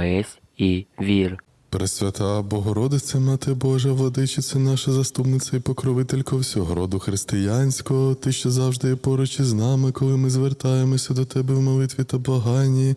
молись і вір. Пресвята Богородице, Мати Божа, владичиця наша заступниця і покровителька всього роду християнського, ти що завжди є поруч із нами, коли ми звертаємося до тебе в молитві та благанні.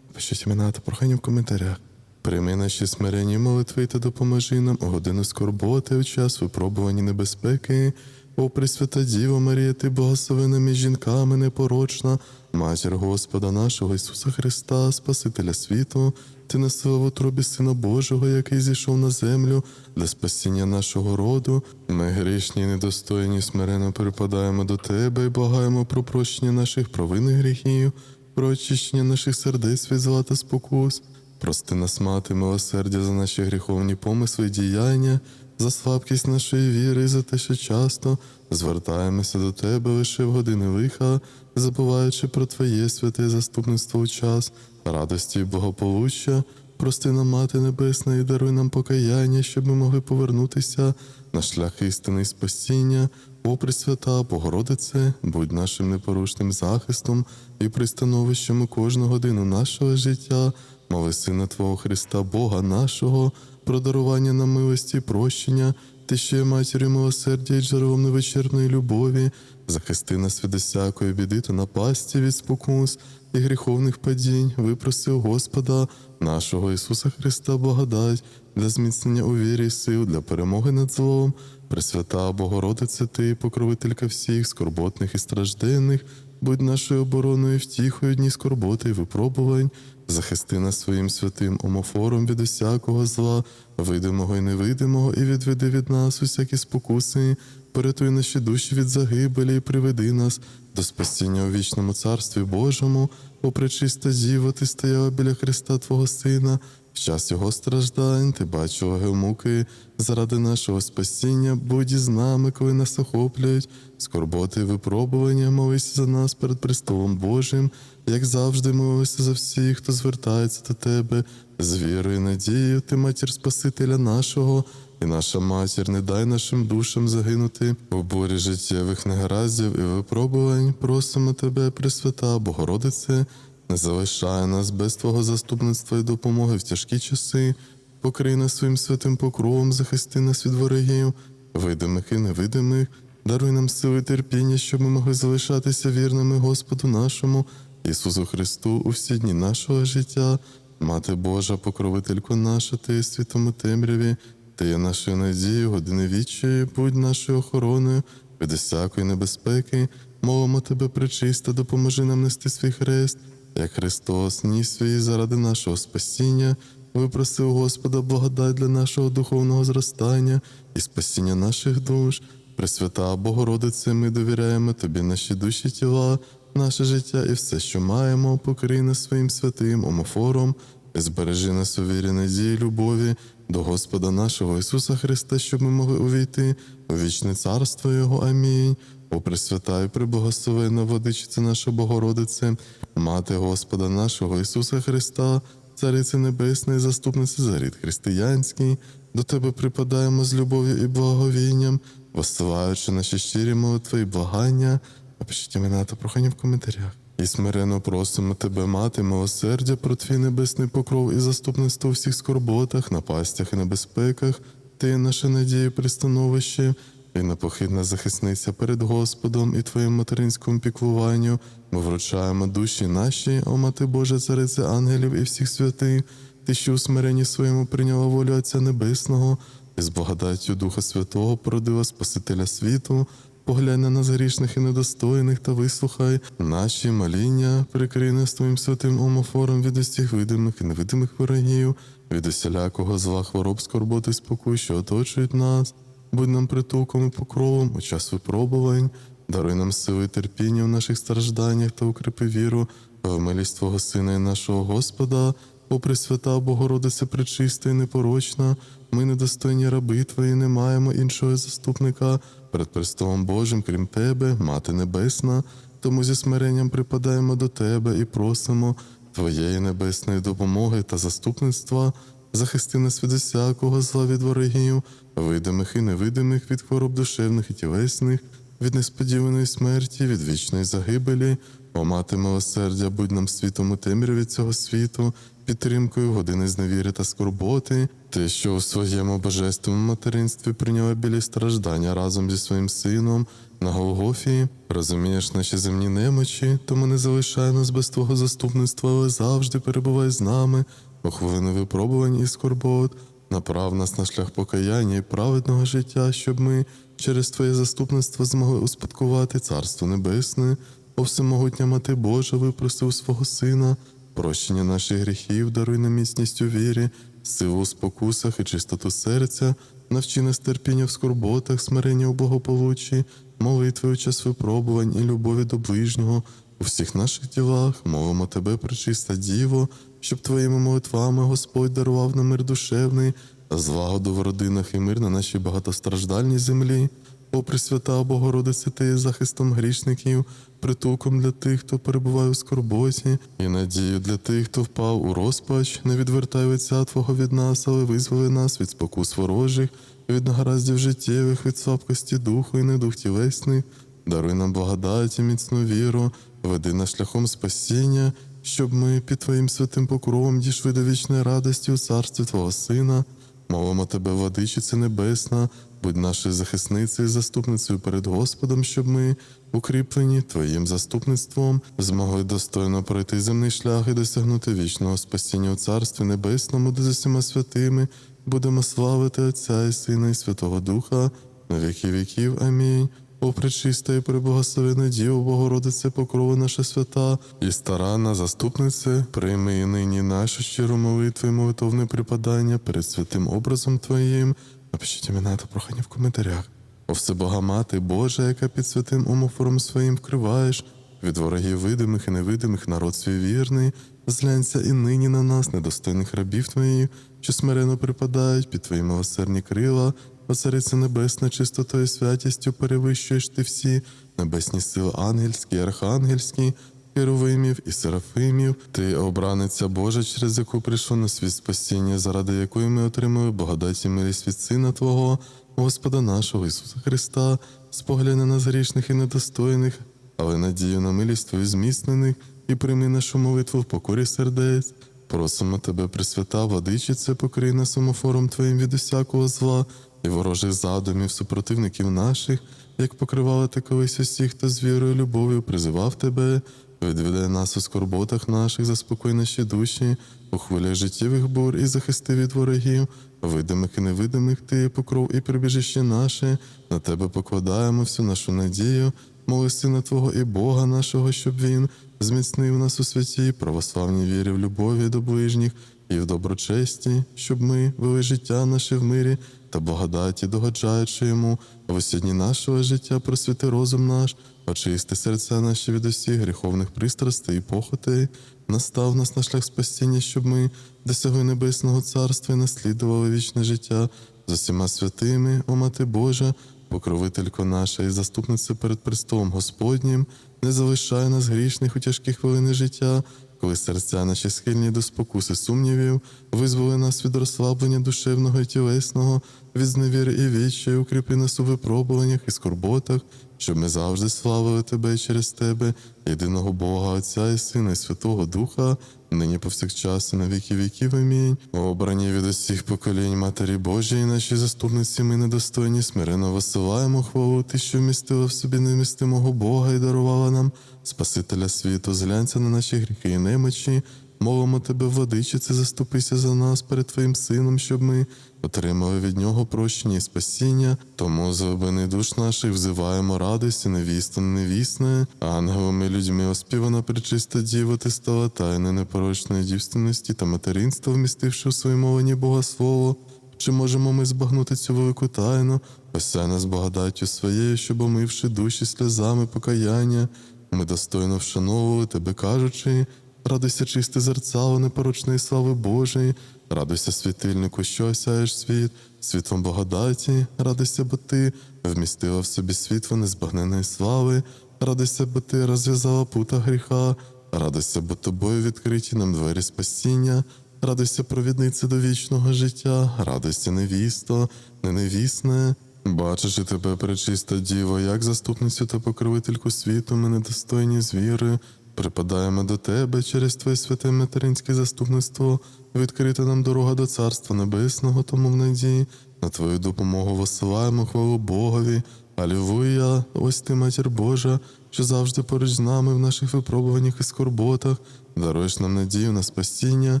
Пишіть імена та прохання в коментарях. Прийми наші смиренні молитви та допоможи нам у годину скорботи, у час випробування небезпеки. О, Пресвята Діво Марія, ти благословена між жінками непорочна, матір Господа нашого Ісуса Христа, Спасителя світу, ти носила в утробі Сина Божого, який зійшов на землю для спасіння нашого роду. Ми грішні і недостойні смиренно припадаємо до Тебе і благаємо про прощення наших провин і гріхів, про очищення наших сердець від зла та спокус. Прости нас, мати, милосердя за наші гріховні помисли і діяння, за слабкість нашої віри за те, що часто звертаємося до Тебе лише в години лиха, забуваючи про Твоє святе заступництво у час радості і благополуччя. Прости нам, Мати Небесна, і даруй нам покаяння, щоб ми могли повернутися на шлях істини і спасіння. О, Пресвята, Богородице, будь нашим непорушним захистом і пристановищем у кожну годину нашого життя. Моли Сина Твого Христа, Бога нашого, про дарування нам милості прощення, ти що є матір'ю милосердя і джерелом невичерпної любові, захисти нас від усякої біди та напасті від спокус і гріховних падінь, випроси у Господа, нашого Ісуса Христа, благодать для зміцнення у вірі і сил, для перемоги над злом. Пресвята Богородице, Ти, покровителька всіх, скорботних і стражденних, будь нашою обороною, втіхою дні скорботи і випробувань, захисти нас своїм святим омофором від усякого зла, видимого і невидимого, і відведи від нас усякі спокуси, порятуй наші душі від загибелі і приведи нас до спасіння у вічному царстві Божому, о пречиста Діво, ти стояла біля Христа Твого Сина. В час його страждань ти бачила його муки заради нашого спасіння, будь із нами, коли нас охоплюють, скорботи випробування, молися за нас перед престолом Божим, як завжди молися за всіх, хто звертається до тебе, з вірою і надією, ти матір Спасителя нашого, і наша матір, не дай нашим душам загинути в бурі життєвих негараздів і випробувань. Просимо тебе, Пресвята, Богородице, не залишай нас без Твого заступництва і допомоги в тяжкі часи, покрий нас своїм святим покровом, захисти нас від ворогів, видимих і невидимих, даруй нам сили терпіння, щоб ми могли залишатися вірними Господу нашому, Ісусу Христу, у всі дні нашого життя. Мати Божа, покровителько наша, ти є світом у темряві, ти є нашою надією, години відчаю, будь нашою охороною від усякої небезпеки, мовимо тебе причиста, допоможи нам нести свій хрест, як Христос ніс свій заради нашого спасіння, випросив Господа благодать для нашого духовного зростання і спасіння наших душ. Пресвята Богородице, ми довіряємо Тобі наші душі тіла, наше життя і все, що маємо, покрий нас своїм святим омофором, і збережи нас у вірі надії, любові до Господа нашого Ісуса Христа, щоб ми могли увійти у вічне царство Його. Амінь. О Пресвята і приблагословена водичиця наша Богородице, Мати Господа нашого Ісуса Христа, Цариця Небесна і заступниця за рід християнський, до Тебе припадаємо з любов'ю і благовінням, посилаючи наші щирі молитви і благання. Напишіть імена та прохання в коментарях. І смиренно просимо тебе, мати, милосердя про твій небесний покров і заступництво у всіх скорботах, напастях і небезпеках. Ти наша надія, і пристановище, і непохитна захисниця перед Господом і твоїм материнському піклуванню. Ми вручаємо душі наші, о мати Божа, царице ангелів і всіх святих, ти, що у смиренні своєму прийняла волю Отця Небесного, і з благодаттю Духа Святого породила Спасителя світу. Поглянь на нас грішних і недостойних та вислухай наші моління, прикрий нас твоїм святим омофором від усіх видимих і невидимих ворогів, від усілякого зла хвороб, скорботи, спокій, що оточують нас. Будь нам притулком і покровом у час випробувань, даруй нам сили і терпіння в наших стражданнях та укріпи віру в милість Твого Сина і нашого Господа. О Пресвята Богородице пречиста і непорочна, ми недостойні раби Твої, не маємо іншого заступника. Перед престолом Божим, крім Тебе, Мати Небесна, тому зі смиренням припадаємо до Тебе і просимо Твоєї небесної допомоги та заступництва, захисти нас від усякого зла від ворогів, видимих і невидимих, від хвороб душевних і тілесних, від несподіваної смерті, від вічної загибелі. О мати милосердя, будь нам світом у темряві цього світу, підтримкою години зневіри та скорботи, ти, що у своєму божественному материнстві прийняла білі страждання разом зі своїм сином на Голгофі, розумієш наші земні немочі, тому не залишай нас без Твого заступництва, але завжди перебувай з нами у хвилини випробувань і скорбот. Направ нас на шлях покаяння і праведного життя, щоб ми через Твоє заступництво змогли успадкувати Царство Небесне, о всемогутня Мати Божа, випроси у свого Сина, прощення наших гріхів, даруй нам міцність у вірі, силу у спокусах і чистоту серця, навчи нас терпіння в скорботах, смирення у благополуччі, молитви у час випробувань і любові до ближнього. У всіх наших ділах молимо Тебе, пречиста Діво, щоб Твоїми молитвами Господь дарував нам мир душевний, злагоду в родинах і мир на нашій багатостраждальній землі. О Пресвята Богородице, ти є захистом грішників, притулком для тих, хто перебуває у скорботі, і надію для тих, хто впав у розпач, не відвертай лиця Твого від нас, але визволи нас від спокус ворожих, від негараздів життєвих, від слабкості духу і недух тілесних. Даруй нам благодать і міцну віру, веди нас шляхом спасіння, щоб ми під Твоїм святим покровом дійшли до вічної радості у царстві Твого Сина. Молимо Тебе, владичице небесна, будь нашою захисницею і заступницею перед Господом, щоб ми, укріплені Твоїм заступництвом, змогли достойно пройти земний шлях і досягнути вічного спасіння у Царстві Небесному, де з усіма святими будемо славити Отця і Сина і Святого Духа на віки віків. Амінь. О, пречиста і преблагословена Діво, Богородице, покрова наша свята і старанна заступнице, прийми і нині нашу щиру молитву і молитовне припадання перед святим образом Твоїм. Напишіть імена та прохання в коментарях. О Всебога Мати Божа, яка під святим омофором своїм вкриваєш, від ворогів видимих і невидимих народ свій вірний, зглянься і нині на нас, недостойних рабів Твоїх, що смирено припадають під Твої милосердні крила, о Небесна, чистотою святістю перевищуєш ти всі небесні сили ангельські, архангельські, Херовимів і Серафимів, ти обраниця Божа, через яку прийшло на світ спасіння, заради якої ми отримали благодать і милість від Сина Твого, Господа нашого Ісуса Христа, спогляд на нас грішних і недостойних, але надію на милість Твою зміцнених, і прийми нашу молитву в покорі сердець. Просимо тебе, Пресвята, владичице, покрий нас самофором Твоїм від усякого зла і ворожих задумів, супротивників наших, як покривала ти колись усіх, хто з вірою любов'ю призивав тебе, відведе нас у скорботах наших, заспокой наші душі, у хвилях життєвих бур і захисти від ворогів, видимих і невидимих ти покров і прибіжище наше, на тебе покладаємо всю нашу надію, моли Сина Твого і Бога нашого, щоб Він зміцнив нас у святій, православній вірі в любові до ближніх і в доброчесті, щоб ми вели життя наше в мирі та благодаті, догоджаючи йому, а сьогодні нашого життя просвіти розум наш, очисти серця наші від усіх гріховних пристрастей і похотей, настав нас на шлях спасіння, щоб ми досягли небесного царства і наслідували вічне життя з усіма святими, о Мати Божа, покровителько наша і заступниця перед престолом Господнім, не залишай нас грішних у тяжкі хвилини життя, коли серця наші схильні до спокуси сумнівів, визволи нас від розслаблення душевного і тілесного, від зневіри і віччя, укріпи нас у випробуваннях і скорботах, щоб ми завжди славили Тебе і через Тебе, єдиного Бога, Отця і Сина, і Святого Духа, нині повсякчас і на віки віків. Амінь. Обрані від усіх поколінь Матері Божої, наші заступниці, ми недостойні, смиренно висилаємо хвалу, ти, що вмістила в собі невмістимого Бога і дарувала нам Спасителя світу, зглянься на наші гріхи і немочі. Молимо тебе, владичице, заступися за нас перед Твоїм Сином, щоб ми отримали від Нього прощення і спасіння. Тому обини душ наших взиваємо радості, невіста, невісне, ангелами і людьми оспівана причиста діва, ти стала тайни непорочної дівственності та материнства, вмістивши у своїй мовленні Бога Слово. Чи можемо ми збагнути цю велику тайну? Осяй нас благодаттю своєю, щоб омивши душі сльозами покаяння, ми достойно вшановували тебе, кажучи, радуйся, чисте зерцало непорочної слави Божої, радуйся, світильнику, що осяєш світ, світлом благодаті, радуйся, бо ти вмістила в собі світло незбагненої слави, радуйся, бо ти розв'язала пута гріха, радуйся, бо тобою відкриті нам двері спасіння. Радуйся, провіднице до вічного життя, радуйся, невісто, не невісне. Бачачи тебе, пречиста діво, як заступницю та покровительку світу, ми недостойні з віри, Припадаємо до Тебе через Твоє святе материнське заступництво, відкрита нам дорога до Царства Небесного, тому в надії на Твою допомогу висилаємо хвалу Богові. Алілуя! Ось ти, матір Божа, що завжди поруч з нами в наших випробуваннях і скорботах, даруєш нам надію на спасіння,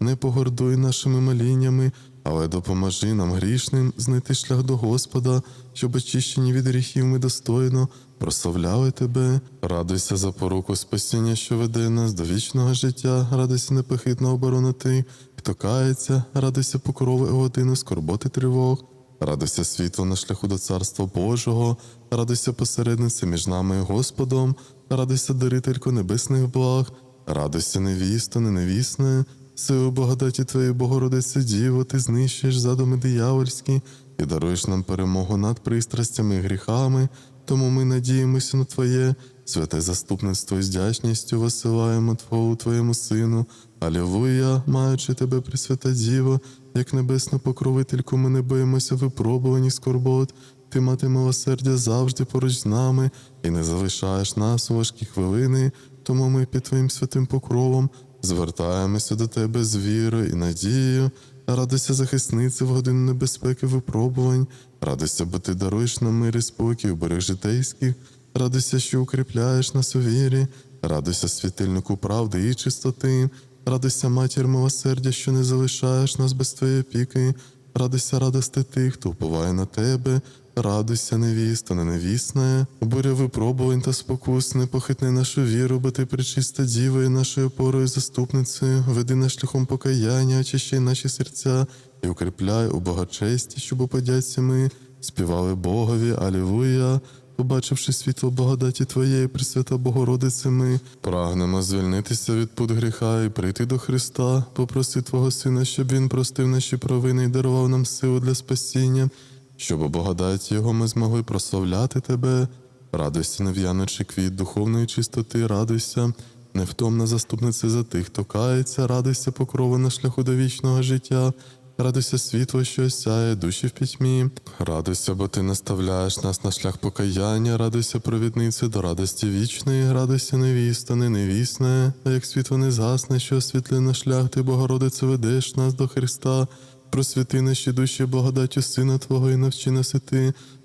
не погордуй нашими моліннями, але допоможи нам грішним знайти шлях до Господа, щоб очищені від гріхів ми достойно прославляли тебе. Радуйся за поруку спасіння, що веде нас до вічного життя, радуйся непохитно оборонити, хто кається, радуйся покрови у годину скорботи тривог. Радуйся світло на шляху до Царства Божого, радуйся посередниці між нами і Господом, радуйся дарителько небесних благ, радуйся невісто, ненавісне, силу благодаті Твоєї Богородице Діво, ти знищуєш задуми диявольські. І даруєш нам перемогу над пристрастями і гріхами, тому ми надіємося на Твоє святе заступництво і з дячністю висилаємо Твого Твоєму Сину. Алілуя, маючи тебе, Пресвята Діво, як небесна покровительку, ми не боїмося випробувань і скорбот. Ти, мати милосердя, завжди поруч з нами і не залишаєш нас у важкі хвилини, тому ми під Твоїм святим покровом звертаємося до Тебе з вірою і надією. Радуйся, захисниці в годину небезпеки випробувань, радуйся, бо ти даруєш нам мир і спокій у берег житейських, радуйся, що укріпляєш нас у вірі, радуйся, світильнику правди і чистоти, радуйся, матір милосердя, що не залишаєш нас без твоєї опіки, радуйся, радости тих, хто уповає на тебе, радуйся, невіста, ненавісна, буря випробувань та спокус, не похитни нашу віру, бо ти причиста діва і нашою опорою заступницею, веди нас шляхом покаяння, очищай наші серця і укріпляй у благочесті, щоб у подяці ми співали Богові, Алілуя. Побачивши світло благодаті Твоєї, Пресвята Богородице, ми прагнемо звільнитися від пут гріха і прийти до Христа, попроси Твого Сина, щоб Він простив наші провини і дарував нам силу для спасіння, щоб у Його ми змогли прославляти Тебе. Радуйся, нев'яночий квіт духовної чистоти, радуйся, невтомна заступниця за тих, хто кається, радуйся, покрова на шляху до вічного життя. Радуйся світло, що осяє душі в пітьмі. Радуйся, бо ти наставляєш нас на шлях покаяння, радуйся, провіднице до радості вічної, радуйся, невіста, не невісне, а як світло не згасне, що освітлює шлях, ти, Богородице, ведеш нас до Христа. Просвіти наші душі благодаттю Сина Твого і навчи нас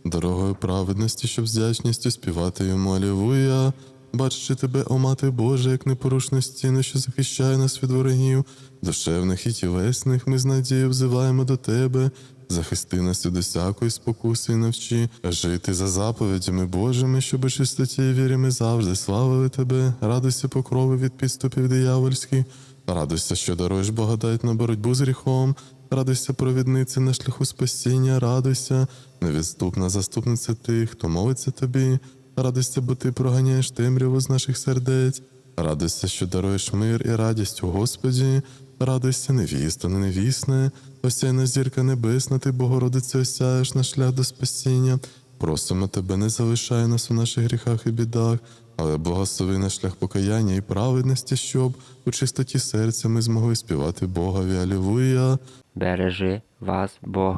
дорогою праведності, щоб з вдячністю співати йому Алілуя. Бачачи тебе, о мати Божа, як непорушну стіну, що захищає нас від ворогів, душевних і тілесних, ми з надією взиваємо до тебе. Захисти нас від усякої спокуси і навчи жити за заповідями Божими, щоб у чистоті і вірі ми завжди славили тебе, радуйся покрови від підступів диявольських, радуйся, що даруєш благодать на боротьбу з гріхом, радуйся, провідниці на шляху спасіння, радуйся, невідступна заступниця тих, хто молиться тобі. Радуйся, бо ти проганяєш темряву з наших сердець. Радуйся, що даруєш мир і радість у Господі. Радуйся, невіста, не невісне, осяйна зірка небесна, ти, Богородице, осяєш на шлях до спасіння. Просимо тебе, не залишай нас у наших гріхах і бідах, але благослови на шлях покаяння і праведності, щоб у чистоті серця ми змогли співати Богові. Алілуя. Бережи вас Бог.